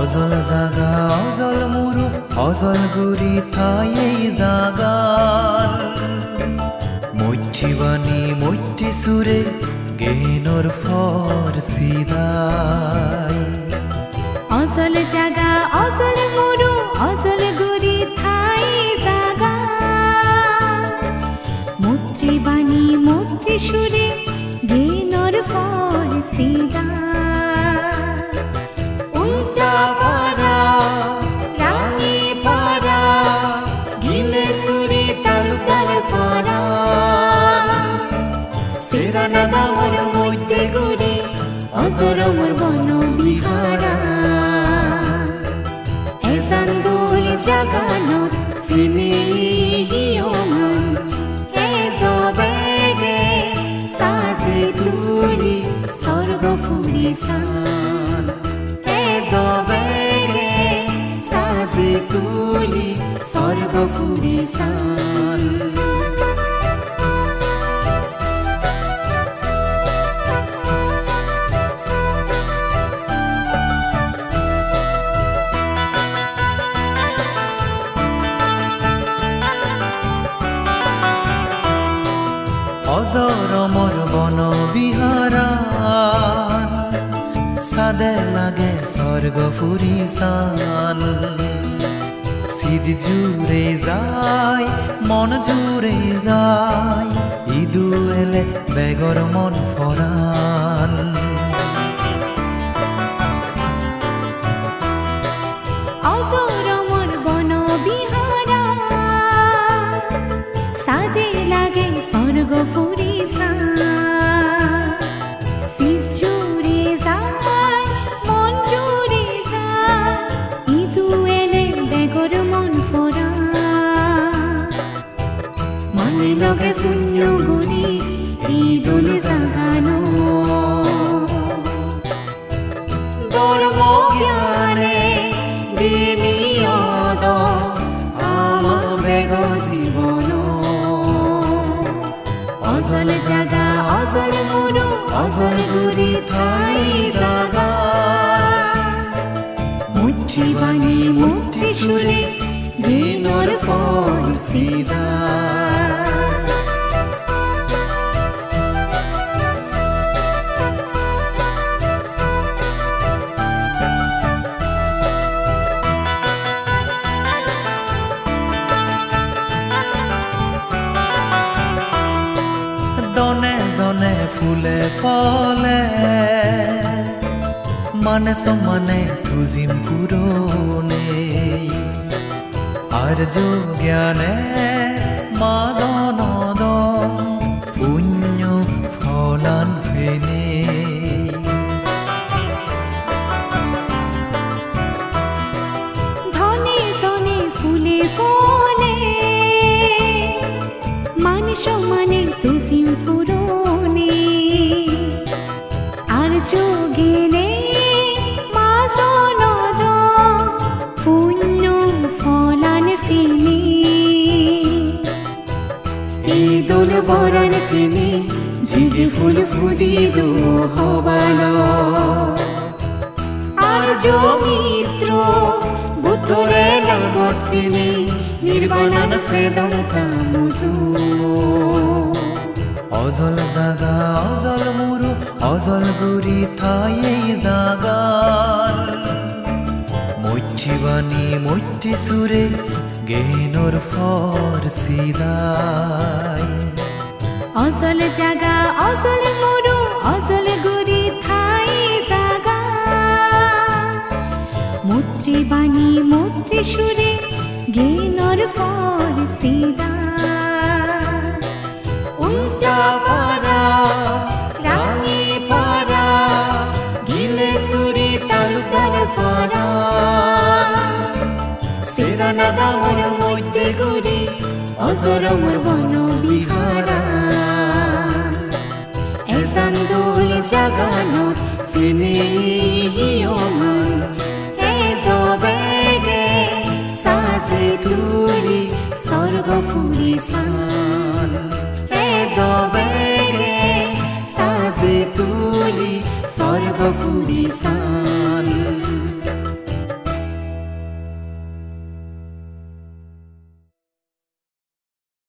অজল জাগা, অজল মুরু অজল গুৰি ঠাই এই জাগান। মৈত্ৰী বাণী মৈত্ৰী সুৰে জ্ঞানৰ ফৰ চিদাই অজল জাগা, অজল মরু অজল গুরি থাই জাগা মুত্রি বাণী মুত্রি সুরে গেনর ফর সিদা সেরানা দামর মধ্যে মোর বন বিহারা এজান দোল জাগানত ফিনি হিয়মান এজবেগে সাজে তুলি স্বর্গ ফুরিসান এজবেগে সাজে তুলি ফুরিসান অজরমর বন বিহারান সাদে লাগে স্বর্গ ফুরিসান। সিদ জুড়ে যায়, মন জুড়ে যায় ইদু এলে বেগর মন ফরান। লাগে স্বর্গ অজল জাগা, অজল মুরু অজল গুরি ঠাই জাগা। মুঠি বাণী মুঠি সুরে দিনর ফল সিদা দনে জনে ফুলে ফলে। মানে সমানে খুঁজিম পুরনে। আর জ্ঞানে মাজন ঈদুল বরণ ফিনি ফুল ফুদি দো হবালো। আর মিত্র বুদ্ধরে লাগত ফিনি নির্বাণান ফেদন তামুজু। অজল জাগা, অজল মুরু, অজল ঠাই এই জাগান মৈত্ৰী বাণী মৈত্ৰী সুৰে জ্ঞানৰ ফৰ চিদাই অজল জাগা অজল মরু অজল গুরি থাই জাগা। মুত্রি বাণী, মুত্রি সুরে গেনর ফর সিদা উল্টা পারা রাঙি পারা গিলে সুরি তালুকার ফরা সেরানা দামর মধ্যে গুরি অজরমর বন বিহারা দোল জাগানত ফিনি হিয়মান এজবেগে সাজে তুলি স্বর্গ ফুরিসান এজবেগে সাজে তুলি স্বর্গ ফুরিসান